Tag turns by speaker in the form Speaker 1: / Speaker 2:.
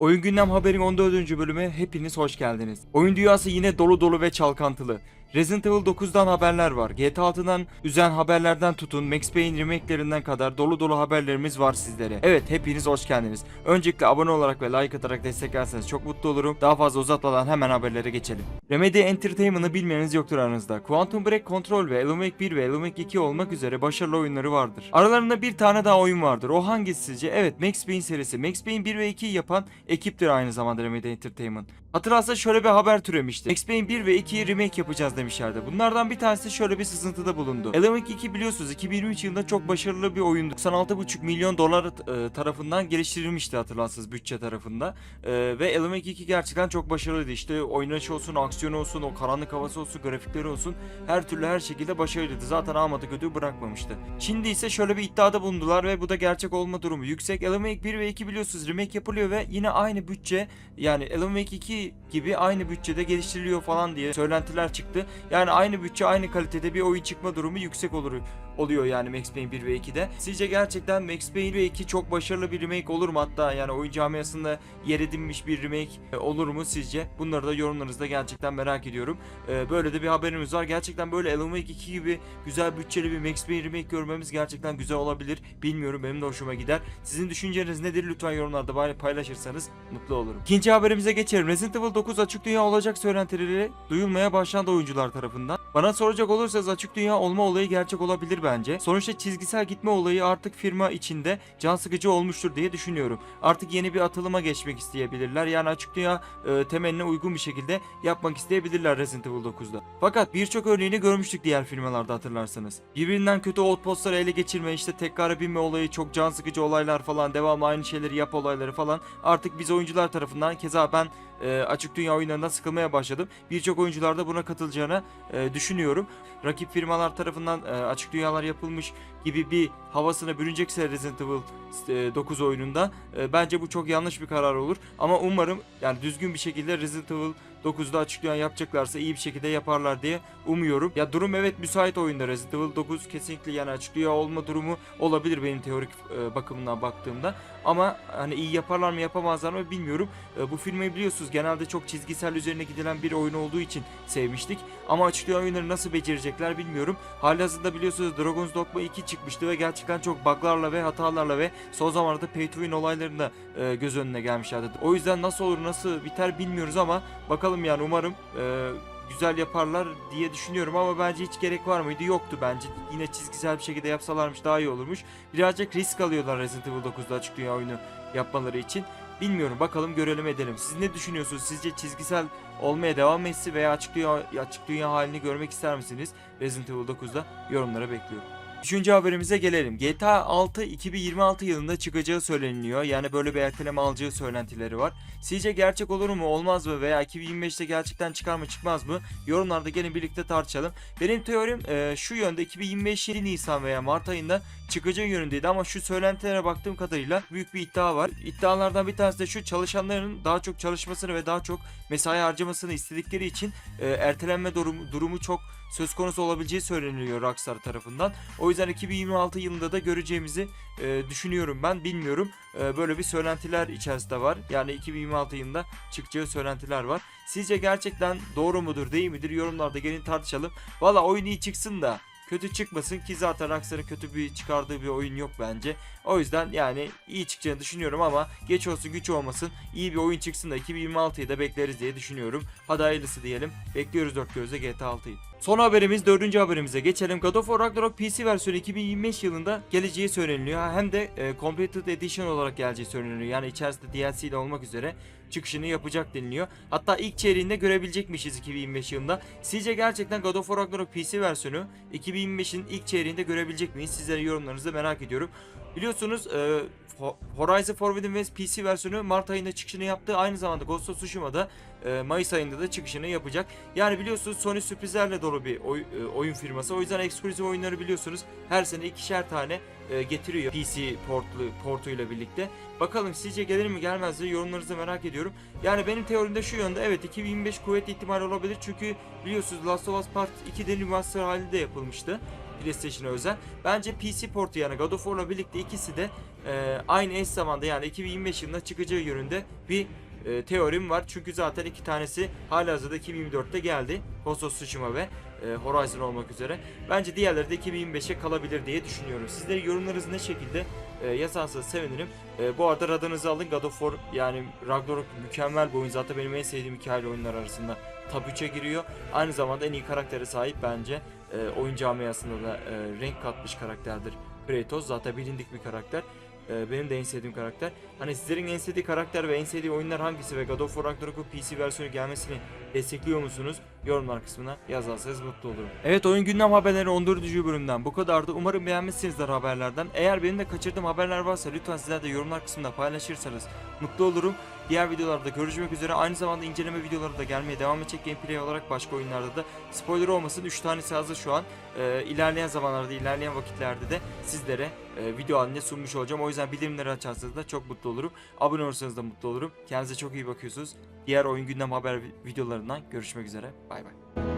Speaker 1: Oyun Gündem Haber'in 14. bölüme hepiniz hoş geldiniz. Oyun dünyası yine dolu dolu ve çalkantılı. Resident Evil 9'dan haberler var. GTA 6'dan üzen haberlerden tutun Max Payne remake'lerinden kadar dolu dolu haberlerimiz var sizlere. Evet hepiniz hoş geldiniz. Öncelikle abone olarak ve like atarak desteklerseniz çok mutlu olurum. Daha fazla uzatmadan hemen haberlere geçelim. Remedy Entertainment'ı bilmeyeniniz yoktur aranızda. Quantum Break Control ve Alan Wake 1 ve Alan Wake 2 olmak üzere başarılı oyunları vardır. Aralarında bir tane daha oyun vardır. O hangisi sizce? Evet Max Payne serisi. Max Payne 1 ve 2'yi yapan ekiptir aynı zamanda Remedy Entertainment. Hatırlarsa şöyle bir haber türemişti. Max Payne 1 ve 2'yi remake yapacağız demişlerdi. Bunlardan bir tanesi şöyle bir sızıntıda bulundu. Alan Wake 2 biliyorsunuz 2023 yılında çok başarılı bir oyundu. 96,5 milyon dolar e, tarafından geliştirilmişti hatırlarsınız bütçe tarafında. E, ve Alan Wake 2 gerçekten çok başarılıydı. İşte oynanışı olsun, aksiyonu olsun, o karanlık havası olsun, grafikleri olsun her türlü her şekilde başarılıydı. Zaten almadı kötü bırakmamıştı. Şimdi ise şöyle bir iddiada bulundular ve bu da gerçek olma durumu yüksek. Alan Wake 1 ve 2 biliyorsunuz remake yapılıyor ve yine aynı bütçe yani Alan Wake 2 gibi aynı bütçede geliştiriliyor falan diye söylentiler çıktı. Yani aynı bütçe aynı kalitede bir oyun çıkma durumu yüksek olur oluyor yani Max Payne 1 ve 2'de. Sizce gerçekten Max Payne ve 2 çok başarılı bir remake olur mu? Hatta yani oyun camiasında yer edinmiş bir remake e, olur mu sizce? Bunları da yorumlarınızda gerçekten merak ediyorum. Ee, Böyle de bir haberimiz var. Gerçekten böyle Alan Wake 2 gibi güzel bütçeli bir Max Payne remake görmemiz gerçekten güzel olabilir. Bilmiyorum benim de hoşuma gider. Sizin düşünceniz nedir? Lütfen yorumlarda paylaşırsanız mutlu olurum. İkinci haberimize geçelim. Resident Evil 9 açık dünya olacak söylentileri duyulmaya başlandı oyuncular tarafından. Bana soracak olursanız açık dünya olma olayı gerçek olabilir bence. Sonuçta çizgisel gitme olayı artık firma içinde can sıkıcı olmuştur diye düşünüyorum. Artık yeni bir atılıma geçmek isteyebilirler. Yani açık dünya e, temeline uygun bir şekilde yapmak isteyebilirler Resident Evil 9'da. Fakat birçok örneğini görmüştük diğer firmalarda hatırlarsanız. Birbirinden kötü outpostları ele geçirme, işte tekrara binme olayı, çok can sıkıcı olaylar falan, devamlı aynı şeyleri yap olayları falan. Artık biz oyuncular tarafından keza ben e, açık dünya oyunlarından sıkılmaya başladım. Birçok oyuncular da buna katılacağını e, düşünüyorum. Rakip firmalar tarafından e, açık dünyalar yapılmış gibi bir havasına bürünecekse Resident Evil e, 9 oyununda e, bence bu çok yanlış bir karar olur. Ama umarım yani düzgün bir şekilde Resident Evil 9'da açık dünya yapacaklarsa iyi bir şekilde yaparlar diye umuyorum. Ya durum evet müsait oyunda Resident Evil 9 kesinlikle yani açık dünya olma durumu olabilir benim teorik e, bakımından baktığımda. Ama hani iyi yaparlar mı yapamazlar mı bilmiyorum. E, bu filmi biliyorsunuz genelde çok çizgisel üzerine gidilen bir oyun olduğu için sevmiştik. Ama açık dünya oyunları nasıl becerecekler bilmiyorum. Halihazırda biliyorsunuz Dragon's Dogma 2 çıkmıştı ve gerçekten çok buglarla ve hatalarla ve son zamanlarda pay to win olaylarında e, göz önüne gelmişlerdi. O yüzden nasıl olur nasıl biter bilmiyoruz ama bakalım yani umarım e, güzel yaparlar diye düşünüyorum ama bence hiç gerek var mıydı? Yoktu bence. Yine çizgisel bir şekilde yapsalarmış daha iyi olurmuş. Birazcık risk alıyorlar Resident Evil 9'da açık dünya oyunu yapmaları için. Bilmiyorum bakalım görelim edelim. Siz ne düşünüyorsunuz? Sizce çizgisel olmaya devam mı etsin veya açık dünya, açık dünya halini görmek ister misiniz? Resident Evil 9'da yorumlara bekliyorum. Üçüncü haberimize gelelim. GTA 6 2026 yılında çıkacağı söyleniliyor. Yani böyle bir erteleme alacağı söylentileri var. Sizce gerçek olur mu olmaz mı veya 2025'te gerçekten çıkar mı çıkmaz mı? Yorumlarda gelin birlikte tartışalım. Benim teorim e, şu yönde 2025 7 Nisan veya Mart ayında çıkacağı yönündeydi ama şu söylentilere baktığım kadarıyla büyük bir iddia var. İddialardan bir tanesi de şu çalışanların daha çok çalışmasını ve daha çok mesai harcamasını istedikleri için e, ertelenme durumu, durumu çok söz konusu olabileceği söyleniliyor Rockstar tarafından. O yüzden 2026 yılında da göreceğimizi e, düşünüyorum ben. Bilmiyorum. E, böyle bir söylentiler içerisinde var. Yani 2026 yılında çıkacağı söylentiler var. Sizce gerçekten doğru mudur değil midir? Yorumlarda gelin tartışalım. Valla oyun iyi çıksın da kötü çıkmasın ki zaten Rockstar'ın kötü bir çıkardığı bir oyun yok bence. O yüzden yani iyi çıkacağını düşünüyorum ama geç olsun güç olmasın iyi bir oyun çıksın da 2026'yı da bekleriz diye düşünüyorum. Hadi hayırlısı diyelim. Bekliyoruz dört gözle GTA 6'yı. Son haberimiz dördüncü haberimize geçelim. God of War Ragnarok PC versiyonu 2025 yılında geleceği söyleniliyor. Hem de e, Completed Edition olarak geleceği söyleniyor. Yani içerisinde DLC ile olmak üzere çıkışını yapacak deniliyor. Hatta ilk çeyreğinde görebilecekmişiz 2025 yılında. Sizce gerçekten God of War Ragnarok PC versiyonu 2025'in ilk çeyreğinde görebilecek miyiz? Sizlerin yorumlarınızı merak ediyorum. Biliyorsunuz e, Ho- Horizon Forbidden West PC versiyonu Mart ayında çıkışını yaptı. Aynı zamanda Ghost of Tsushima'da e, Mayıs ayında da çıkışını yapacak. Yani biliyorsunuz Sony sürprizlerle dolu bir oy- e, oyun firması. O yüzden eksklusif oyunları biliyorsunuz her sene ikişer tane e, getiriyor PC portlu portuyla birlikte. Bakalım sizce gelir mi gelmez mi yorumlarınızı merak ediyorum. Yani benim teorimde şu yönde evet 2025 kuvvetli ihtimal olabilir çünkü biliyorsunuz Last of Us Part 2'de remaster halinde yapılmıştı. PlayStation'a özel. Bence PC portu yani God of War'la birlikte ikisi de e, aynı eş zamanda yani 2025 yılında çıkacağı yönünde bir e, teorim var. Çünkü zaten iki tanesi halihazırda 2024'te geldi. Ghost of Tsushima ve e, Horizon olmak üzere. Bence diğerleri de 2025'e kalabilir diye düşünüyorum. Sizleri yorumlarınız ne şekilde e, yazarsanız sevinirim. E, bu arada radınızı alın. God of War yani Ragnarok mükemmel bir oyun. Zaten benim en sevdiğim hikayeli oyunlar arasında top 3'e giriyor. Aynı zamanda en iyi karaktere sahip bence. E, oyun camiasında da e, renk katmış karakterdir. Kratos zaten bilindik bir karakter. E, benim de en sevdiğim karakter. Hani sizlerin en sevdiği karakter ve en sevdiği oyunlar hangisi ve God of War Ragnarok'un PC versiyonu gelmesini destekliyor musunuz? Yorumlar kısmına yazarsanız mutlu olurum. Evet oyun gündem haberleri 14. bölümden bu kadardı. Umarım beğenmişsinizdir haberlerden. Eğer benim de kaçırdığım haberler varsa lütfen sizler de yorumlar kısmında paylaşırsanız mutlu olurum. Diğer videolarda görüşmek üzere. Aynı zamanda inceleme videoları da gelmeye devam edecek gameplay olarak başka oyunlarda da. Spoiler olmasın 3 tanesi hazır şu an. Ee, ilerleyen zamanlarda, ilerleyen vakitlerde de sizlere e, video halinde sunmuş olacağım. O yüzden bildirimleri açarsanız da çok mutlu olurum. Abone olursanız da mutlu olurum. Kendinize çok iyi bakıyorsunuz. Diğer oyun gündem haber videolarından görüşmek üzere. Bay bay.